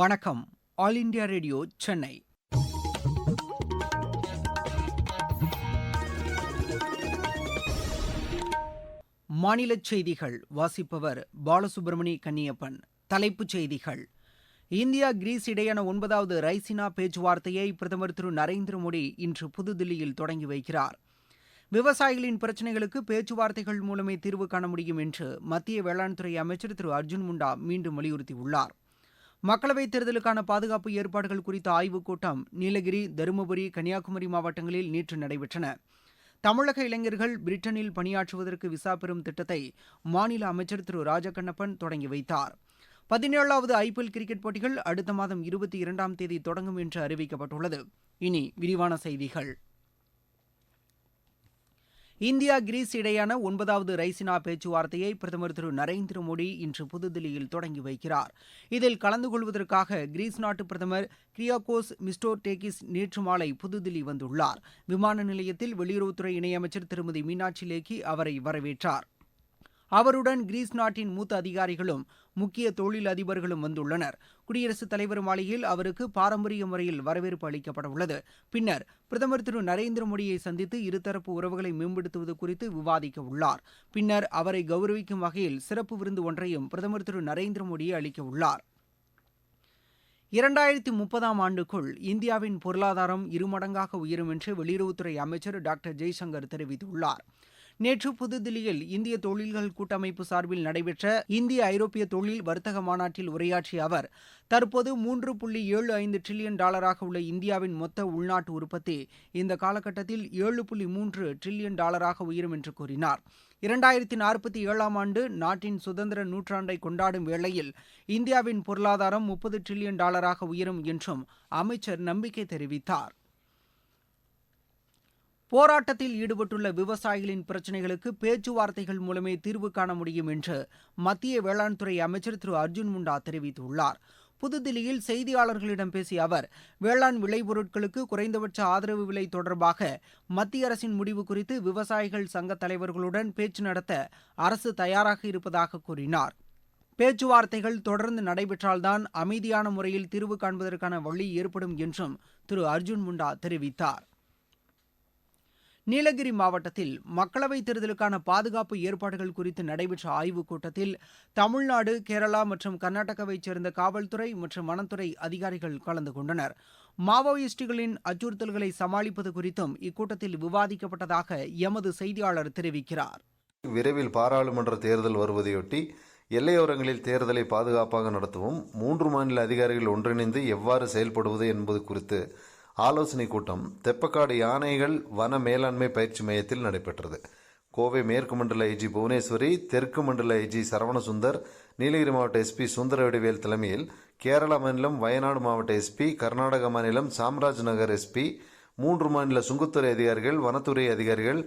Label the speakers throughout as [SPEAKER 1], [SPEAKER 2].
[SPEAKER 1] வணக்கம் all India radio Chennai மாநில செய்திகள் வாசிப்பவர் பாலசுப்ரமணி கன்னியப்பன் தலைப்புச் செய்திகள் இந்தியா கிரீஸ் இடையேயான ஒன்பதாவது ரைசினா பேச்சுவார்த்தையை பிரதமர் திரு நரேந்திர மோடி இன்று புதுதில்லியில் தொடங்கி வைக்கிறார் விவசாயிகளின் பிரச்சினைகளுக்கு பேச்சுவார்த்தைகள் மூலமே தீர்வு காண முடியும் என்று மத்திய வேளாண்துறை அமைச்சர் திரு அர்ஜுன் முண்டா மீண்டும் வலியுறுத்தியுள்ளாா் மக்களவைத் தேர்தலுக்கான பாதுகாப்பு ஏற்பாடுகள் குறித்த ஆய்வுக் கூட்டம் நீலகிரி தருமபுரி கன்னியாகுமரி மாவட்டங்களில் நேற்று நடைபெற்றன தமிழக இளைஞர்கள் பிரிட்டனில் பணியாற்றுவதற்கு விசா பெறும் திட்டத்தை மாநில அமைச்சர் திரு ராஜகண்ணப்பன் தொடங்கி வைத்தார் பதினேழாவது எல் கிரிக்கெட் போட்டிகள் அடுத்த மாதம் இருபத்தி இரண்டாம் தேதி தொடங்கும் என்று அறிவிக்கப்பட்டுள்ளது இனி விரிவான செய்திகள் இந்தியா கிரீஸ் இடையேயான ஒன்பதாவது ரைசினா பேச்சுவார்த்தையை பிரதமர் திரு நரேந்திர மோடி இன்று புதுதில்லியில் தொடங்கி வைக்கிறார் இதில் கலந்து கொள்வதற்காக கிரீஸ் நாட்டு பிரதமர் கிரியாகோஸ் டேகிஸ் நேற்று மாலை புதுதில்லி வந்துள்ளார் விமான நிலையத்தில் வெளியுறவுத்துறை இணையமைச்சர் திருமதி மீனாட்சி லேக்கி அவரை வரவேற்றார் அவருடன் கிரீஸ் நாட்டின் மூத்த அதிகாரிகளும் முக்கிய தொழில் அதிபர்களும் வந்துள்ளனர் குடியரசுத் தலைவர் மாளிகையில் அவருக்கு பாரம்பரிய முறையில் வரவேற்பு அளிக்கப்படவுள்ளது பின்னர் பிரதமர் திரு நரேந்திர மோடியை சந்தித்து இருதரப்பு உறவுகளை மேம்படுத்துவது குறித்து விவாதிக்க உள்ளார் பின்னர் அவரை கௌரவிக்கும் வகையில் சிறப்பு விருந்து ஒன்றையும் பிரதமர் திரு நரேந்திர மோடியை அளிக்க உள்ளார் இரண்டாயிரத்தி முப்பதாம் ஆண்டுக்குள் இந்தியாவின் பொருளாதாரம் இருமடங்காக உயரும் என்று வெளியுறவுத்துறை அமைச்சர் டாக்டர் ஜெய்சங்கர் தெரிவித்துள்ளார் நேற்று புதுதில்லியில் இந்திய தொழில்கள் கூட்டமைப்பு சார்பில் நடைபெற்ற இந்திய ஐரோப்பிய தொழில் வர்த்தக மாநாட்டில் உரையாற்றிய அவர் தற்போது மூன்று புள்ளி ஏழு ஐந்து டிரில்லியன் டாலராக உள்ள இந்தியாவின் மொத்த உள்நாட்டு உற்பத்தி இந்த காலகட்டத்தில் ஏழு புள்ளி மூன்று டிரில்லியன் டாலராக உயரும் என்று கூறினார் இரண்டாயிரத்தி நாற்பத்தி ஏழாம் ஆண்டு நாட்டின் சுதந்திர நூற்றாண்டை கொண்டாடும் வேளையில் இந்தியாவின் பொருளாதாரம் முப்பது டிரில்லியன் டாலராக உயரும் என்றும் அமைச்சர் நம்பிக்கை தெரிவித்தார் போராட்டத்தில் ஈடுபட்டுள்ள விவசாயிகளின் பிரச்சினைகளுக்கு பேச்சுவார்த்தைகள் மூலமே தீர்வு காண முடியும் என்று மத்திய வேளாண்துறை அமைச்சர் திரு அர்ஜுன் முண்டா தெரிவித்துள்ளார் புதுதில்லியில் செய்தியாளர்களிடம் பேசிய அவர் வேளாண் விளைபொருட்களுக்கு குறைந்தபட்ச ஆதரவு விலை தொடர்பாக மத்திய அரசின் முடிவு குறித்து விவசாயிகள் சங்க தலைவர்களுடன் பேச்சு நடத்த அரசு தயாராக இருப்பதாக கூறினார் பேச்சுவார்த்தைகள் தொடர்ந்து நடைபெற்றால்தான் அமைதியான முறையில் தீர்வு காண்பதற்கான வழி ஏற்படும் என்றும் திரு அர்ஜுன் முண்டா தெரிவித்தார் நீலகிரி மாவட்டத்தில் மக்களவைத் தேர்தலுக்கான பாதுகாப்பு ஏற்பாடுகள் குறித்து நடைபெற்ற ஆய்வுக் கூட்டத்தில் தமிழ்நாடு கேரளா மற்றும் கர்நாடகாவைச் சேர்ந்த காவல்துறை மற்றும் வனத்துறை அதிகாரிகள் கலந்து கொண்டனர் மாவோயிஸ்டுகளின் அச்சுறுத்தல்களை சமாளிப்பது குறித்தும் இக்கூட்டத்தில் விவாதிக்கப்பட்டதாக எமது செய்தியாளர் தெரிவிக்கிறார்
[SPEAKER 2] விரைவில் பாராளுமன்ற தேர்தல் வருவதையொட்டி எல்லையோரங்களில் தேர்தலை பாதுகாப்பாக நடத்தவும் மூன்று மாநில அதிகாரிகள் ஒன்றிணைந்து எவ்வாறு செயல்படுவது என்பது குறித்து ஆலோசனை கூட்டம் தெப்பக்காடு யானைகள் வன மேலாண்மை பயிற்சி மையத்தில் நடைபெற்றது கோவை மேற்கு மண்டல ஐஜி புவனேஸ்வரி தெற்கு மண்டல ஐஜி சரவணசுந்தர் நீலகிரி மாவட்ட எஸ்பி சுந்தரவடிவேல் தலைமையில் கேரள மாநிலம் வயநாடு மாவட்ட எஸ்பி கர்நாடக மாநிலம் சாம்ராஜ் நகர் எஸ்பி மூன்று மாநில சுங்கத்துறை அதிகாரிகள் வனத்துறை அதிகாரிகள்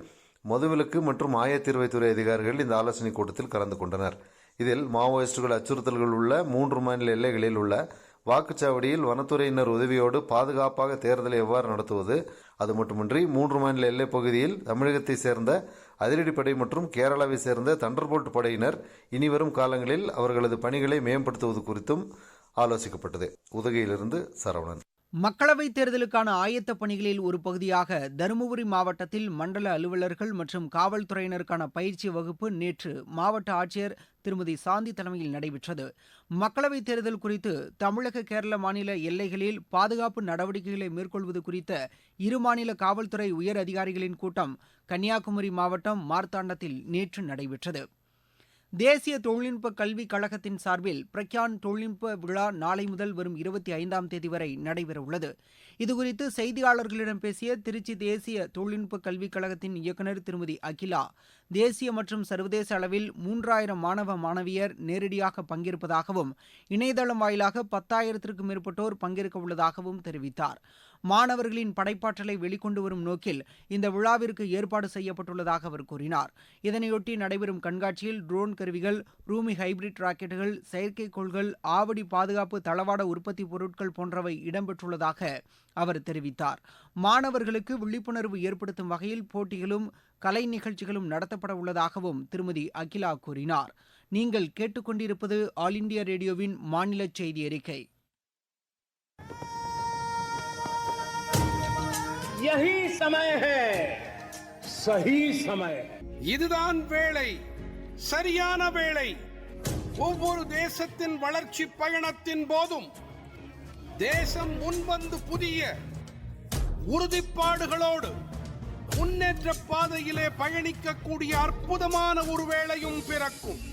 [SPEAKER 2] மதுவிலக்கு மற்றும் ஆயத்தீர்வைத்துறை அதிகாரிகள் இந்த ஆலோசனைக் கூட்டத்தில் கலந்து கொண்டனர் இதில் மாவோயிஸ்டுகள் அச்சுறுத்தல்கள் உள்ள மூன்று மாநில எல்லைகளில் உள்ள வாக்குச்சாவடியில் வனத்துறையினர் உதவியோடு பாதுகாப்பாக தேர்தலை எவ்வாறு நடத்துவது அது மட்டுமின்றி மூன்று மாநில எல்லைப் பகுதியில் தமிழகத்தை சேர்ந்த அதிரடிப்படை மற்றும் கேரளாவை சேர்ந்த தண்டர்போல்ட் படையினர் இனிவரும் காலங்களில் அவர்களது பணிகளை மேம்படுத்துவது குறித்தும் ஆலோசிக்கப்பட்டது உதகையிலிருந்து சரவணன்
[SPEAKER 1] மக்களவைத் தேர்தலுக்கான ஆயத்தப் பணிகளில் ஒரு பகுதியாக தருமபுரி மாவட்டத்தில் மண்டல அலுவலர்கள் மற்றும் காவல்துறையினருக்கான பயிற்சி வகுப்பு நேற்று மாவட்ட ஆட்சியர் திருமதி சாந்தி தலைமையில் நடைபெற்றது மக்களவைத் தேர்தல் குறித்து தமிழக கேரள மாநில எல்லைகளில் பாதுகாப்பு நடவடிக்கைகளை மேற்கொள்வது குறித்த இரு மாநில காவல்துறை உயர் அதிகாரிகளின் கூட்டம் கன்னியாகுமரி மாவட்டம் மார்த்தாண்டத்தில் நேற்று நடைபெற்றது தேசிய தொழில்நுட்ப கல்விக் கழகத்தின் சார்பில் பிரக்யான் தொழில்நுட்ப விழா நாளை முதல் வரும் இருபத்தி ஐந்தாம் தேதி வரை நடைபெறவுள்ளது இதுகுறித்து செய்தியாளர்களிடம் பேசிய திருச்சி தேசிய தொழில்நுட்ப கல்விக் கழகத்தின் இயக்குநர் திருமதி அகிலா தேசிய மற்றும் சர்வதேச அளவில் மூன்றாயிரம் மாணவ மாணவியர் நேரடியாக பங்கேற்பதாகவும் இணையதளம் வாயிலாக பத்தாயிரத்திற்கும் மேற்பட்டோர் பங்கேற்க உள்ளதாகவும் தெரிவித்தார் மாணவர்களின் படைப்பாற்றலை வெளிக்கொண்டு வரும் நோக்கில் இந்த விழாவிற்கு ஏற்பாடு செய்யப்பட்டுள்ளதாக அவர் கூறினார் இதனையொட்டி நடைபெறும் கண்காட்சியில் ட்ரோன் கருவிகள் ரூமி ஹைபிரிட் ராக்கெட்டுகள் செயற்கைக்கோள்கள் ஆவடி பாதுகாப்பு தளவாட உற்பத்தி பொருட்கள் போன்றவை இடம்பெற்றுள்ளதாக அவர் தெரிவித்தார் மாணவர்களுக்கு விழிப்புணர்வு ஏற்படுத்தும் வகையில் போட்டிகளும் கலை நிகழ்ச்சிகளும் நடத்தப்பட உள்ளதாகவும் திருமதி அகிலா கூறினார் நீங்கள் கேட்டுக்கொண்டிருப்பது ஆல் இண்டியா ரேடியோவின் மாநில செய்தி அறிக்கை
[SPEAKER 3] இதுதான் வேலை சரியான வேலை ஒவ்வொரு தேசத்தின் வளர்ச்சி பயணத்தின் போதும் தேசம் முன்வந்து புதிய உறுதிப்பாடுகளோடு முன்னேற்ற பாதையிலே பயணிக்கக்கூடிய அற்புதமான ஒரு வேளையும் பிறக்கும்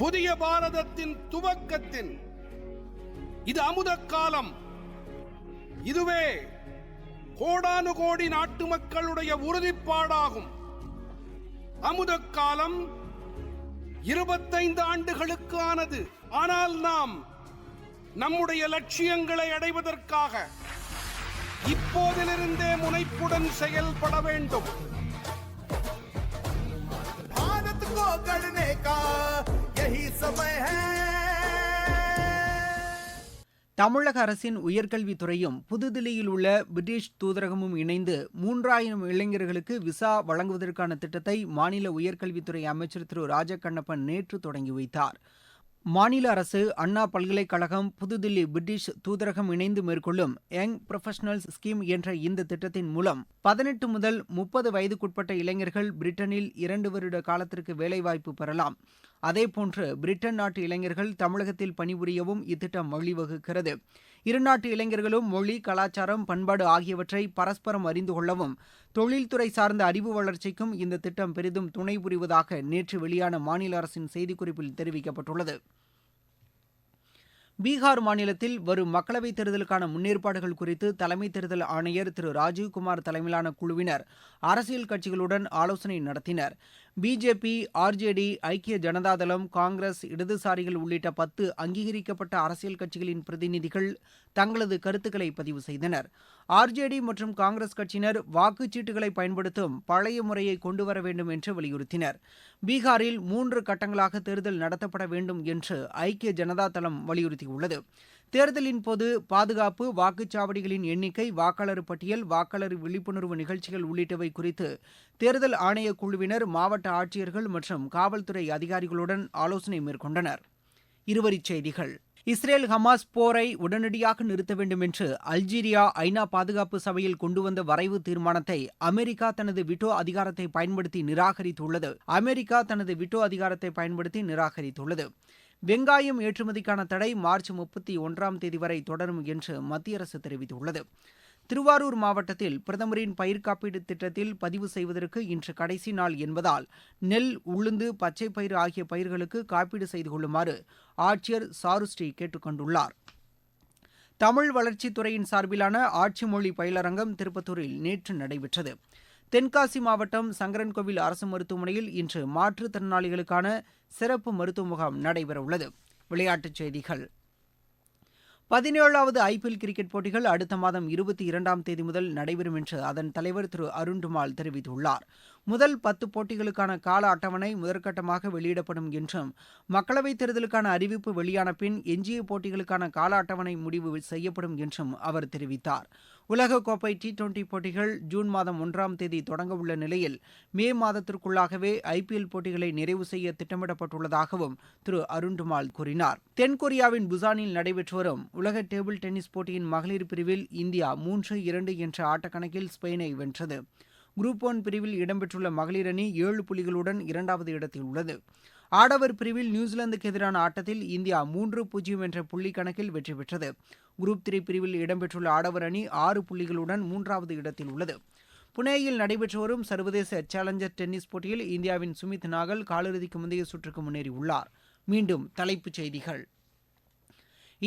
[SPEAKER 3] புதிய பாரதத்தின் துவக்கத்தின் இது அமுத காலம் இதுவே கோடானு கோடி நாட்டு மக்களுடைய உறுதிப்பாடாகும் அமுத காலம் இருபத்தைந்து ஆண்டுகளுக்கானது ஆனால் நாம் நம்முடைய லட்சியங்களை அடைவதற்காக இப்போதிலிருந்தே முனைப்புடன் செயல்பட வேண்டும்
[SPEAKER 1] தமிழக அரசின் உயர்கல்வித்துறையும் புதுதில்லியில் உள்ள பிரிட்டிஷ் தூதரகமும் இணைந்து மூன்றாயிரம் இளைஞர்களுக்கு விசா வழங்குவதற்கான திட்டத்தை மாநில உயர்கல்வித்துறை அமைச்சர் திரு ராஜகண்ணப்பன் நேற்று தொடங்கி வைத்தாா் மாநில அரசு அண்ணா பல்கலைக்கழகம் புதுதில்லி பிரிட்டிஷ் தூதரகம் இணைந்து மேற்கொள்ளும் யங் ப்ரொஃபஷனல்ஸ் ஸ்கீம் என்ற இந்த திட்டத்தின் மூலம் பதினெட்டு முதல் முப்பது வயதுக்குட்பட்ட இளைஞர்கள் பிரிட்டனில் இரண்டு வருட காலத்திற்கு வேலைவாய்ப்பு பெறலாம் அதேபோன்று பிரிட்டன் நாட்டு இளைஞர்கள் தமிழகத்தில் பணிபுரியவும் இத்திட்டம் வழிவகுக்கிறது இருநாட்டு இளைஞர்களும் மொழி கலாச்சாரம் பண்பாடு ஆகியவற்றை பரஸ்பரம் அறிந்து கொள்ளவும் தொழில்துறை சார்ந்த அறிவு வளர்ச்சிக்கும் இந்த திட்டம் பெரிதும் துணை புரிவதாக நேற்று வெளியான மாநில அரசின் செய்திக்குறிப்பில் தெரிவிக்கப்பட்டுள்ளது பீகார் மாநிலத்தில் வரும் மக்களவைத் தேர்தலுக்கான முன்னேற்பாடுகள் குறித்து தலைமை தேர்தல் ஆணையர் திரு ராஜீவ்குமார் தலைமையிலான குழுவினர் அரசியல் கட்சிகளுடன் ஆலோசனை நடத்தினர் பிஜேபி ஆர்ஜேடி ஐக்கிய ஜனதாதளம் காங்கிரஸ் இடதுசாரிகள் உள்ளிட்ட பத்து அங்கீகரிக்கப்பட்ட அரசியல் கட்சிகளின் பிரதிநிதிகள் தங்களது கருத்துக்களை பதிவு செய்தனா் ஆர்ஜேடி மற்றும் காங்கிரஸ் கட்சியினர் வாக்குச்சீட்டுகளை பயன்படுத்தும் பழைய முறையை கொண்டுவர வேண்டும் என்று வலியுறுத்தினர் பீகாரில் மூன்று கட்டங்களாக தேர்தல் நடத்தப்பட வேண்டும் என்று ஐக்கிய ஜனதா தளம் வலியுறுத்தியுள்ளது தேர்தலின் போது பாதுகாப்பு வாக்குச்சாவடிகளின் எண்ணிக்கை வாக்காளர் பட்டியல் வாக்காளர் விழிப்புணர்வு நிகழ்ச்சிகள் உள்ளிட்டவை குறித்து தேர்தல் ஆணைய குழுவினர் மாவட்ட ஆட்சியர்கள் மற்றும் காவல்துறை அதிகாரிகளுடன் ஆலோசனை மேற்கொண்டனர் இருவரிச் செய்திகள் இஸ்ரேல் ஹமாஸ் போரை உடனடியாக நிறுத்த வேண்டும் என்று அல்ஜீரியா ஐநா பாதுகாப்பு சபையில் கொண்டு வந்த வரைவு தீர்மானத்தை அமெரிக்கா தனது விட்டோ அதிகாரத்தை பயன்படுத்தி நிராகரித்துள்ளது அமெரிக்கா தனது விட்டோ அதிகாரத்தை பயன்படுத்தி நிராகரித்துள்ளது வெங்காயம் ஏற்றுமதிக்கான தடை மார்ச் முப்பத்தி ஒன்றாம் தேதி வரை தொடரும் என்று மத்திய அரசு தெரிவித்துள்ளது திருவாரூர் மாவட்டத்தில் பிரதமரின் பயிர் காப்பீடு திட்டத்தில் பதிவு செய்வதற்கு இன்று கடைசி நாள் என்பதால் நெல் உளுந்து பச்சை பயிர் ஆகிய பயிர்களுக்கு காப்பீடு செய்து கொள்ளுமாறு ஆட்சியர் சாருஸ்ரீ கேட்டுக் கொண்டுள்ளார் தமிழ் வளர்ச்சித்துறையின் சார்பிலான ஆட்சி மொழி பயிலரங்கம் திருப்பத்தூரில் நேற்று நடைபெற்றது தென்காசி மாவட்டம் சங்கரன்கோவில் அரசு மருத்துவமனையில் இன்று மாற்றுத்திறனாளிகளுக்கான சிறப்பு மருத்துவ முகாம் நடைபெறவுள்ளது விளையாட்டுச் செய்திகள் பதினேழாவது ஐபிஎல் கிரிக்கெட் போட்டிகள் அடுத்த மாதம் இருபத்தி இரண்டாம் தேதி முதல் நடைபெறும் என்று அதன் தலைவர் திரு அருண் டுமால் தெரிவித்துள்ளாா் முதல் பத்து போட்டிகளுக்கான கால அட்டவணை முதற்கட்டமாக வெளியிடப்படும் என்றும் மக்களவைத் தேர்தலுக்கான அறிவிப்பு வெளியான பின் எஞ்சிய போட்டிகளுக்கான கால அட்டவணை முடிவு செய்யப்படும் என்றும் அவர் தெரிவித்தார் உலகக்கோப்பை டி டுவெண்டி போட்டிகள் ஜூன் மாதம் ஒன்றாம் தேதி தொடங்க உள்ள நிலையில் மே மாதத்திற்குள்ளாகவே ஐபிஎல் போட்டிகளை நிறைவு செய்ய திட்டமிடப்பட்டுள்ளதாகவும் திரு அருண்டுமால் கூறினார் தென்கொரியாவின் புசானில் நடைபெற்று வரும் உலக டேபிள் டென்னிஸ் போட்டியின் மகளிர் பிரிவில் இந்தியா மூன்று இரண்டு என்ற ஆட்டக்கணக்கில் ஸ்பெயினை வென்றது குரூப் ஒன் பிரிவில் இடம்பெற்றுள்ள மகளிர் அணி ஏழு புள்ளிகளுடன் இரண்டாவது இடத்தில் உள்ளது ஆடவர் பிரிவில் நியூசிலாந்துக்கு எதிரான ஆட்டத்தில் இந்தியா மூன்று பூஜ்ஜியம் என்ற புள்ளி கணக்கில் வெற்றி பெற்றது குரூப் த்ரீ பிரிவில் இடம்பெற்றுள்ள ஆடவர் அணி ஆறு புள்ளிகளுடன் மூன்றாவது இடத்தில் உள்ளது புனேயில் நடைபெற்று வரும் சர்வதேச சேலஞ்சர் டென்னிஸ் போட்டியில் இந்தியாவின் சுமித் நாகல் காலிறுதிக்கு முந்தைய சுற்றுக்கு முன்னேறியுள்ளார் மீண்டும் தலைப்புச் செய்திகள்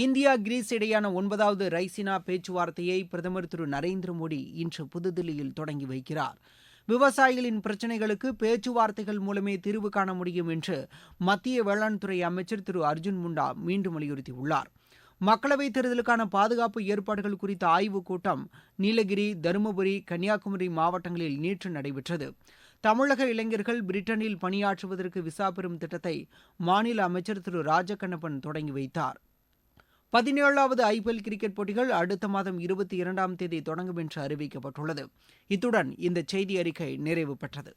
[SPEAKER 1] இந்தியா கிரீஸ் இடையேயான ஒன்பதாவது ரைசினா பேச்சுவார்த்தையை பிரதமர் திரு நரேந்திர மோடி இன்று புதுதில்லியில் தொடங்கி வைக்கிறார் விவசாயிகளின் பிரச்சினைகளுக்கு பேச்சுவார்த்தைகள் மூலமே தீர்வு காண முடியும் என்று மத்திய வேளாண் துறை அமைச்சர் திரு அர்ஜுன் முண்டா மீண்டும் வலியுறுத்தியுள்ளார் மக்களவைத் தேர்தலுக்கான பாதுகாப்பு ஏற்பாடுகள் குறித்த ஆய்வுக் கூட்டம் நீலகிரி தருமபுரி கன்னியாகுமரி மாவட்டங்களில் நேற்று நடைபெற்றது தமிழக இளைஞர்கள் பிரிட்டனில் பணியாற்றுவதற்கு விசா பெறும் திட்டத்தை மாநில அமைச்சர் திரு ராஜகண்ணப்பன் தொடங்கி வைத்தார் பதினேழாவது ஐ பி எல் கிரிக்கெட் போட்டிகள் அடுத்த மாதம் இருபத்தி இரண்டாம் தேதி தொடங்கும் என்று அறிவிக்கப்பட்டுள்ளது இத்துடன் இந்த செய்தி அறிக்கை நிறைவு பெற்றது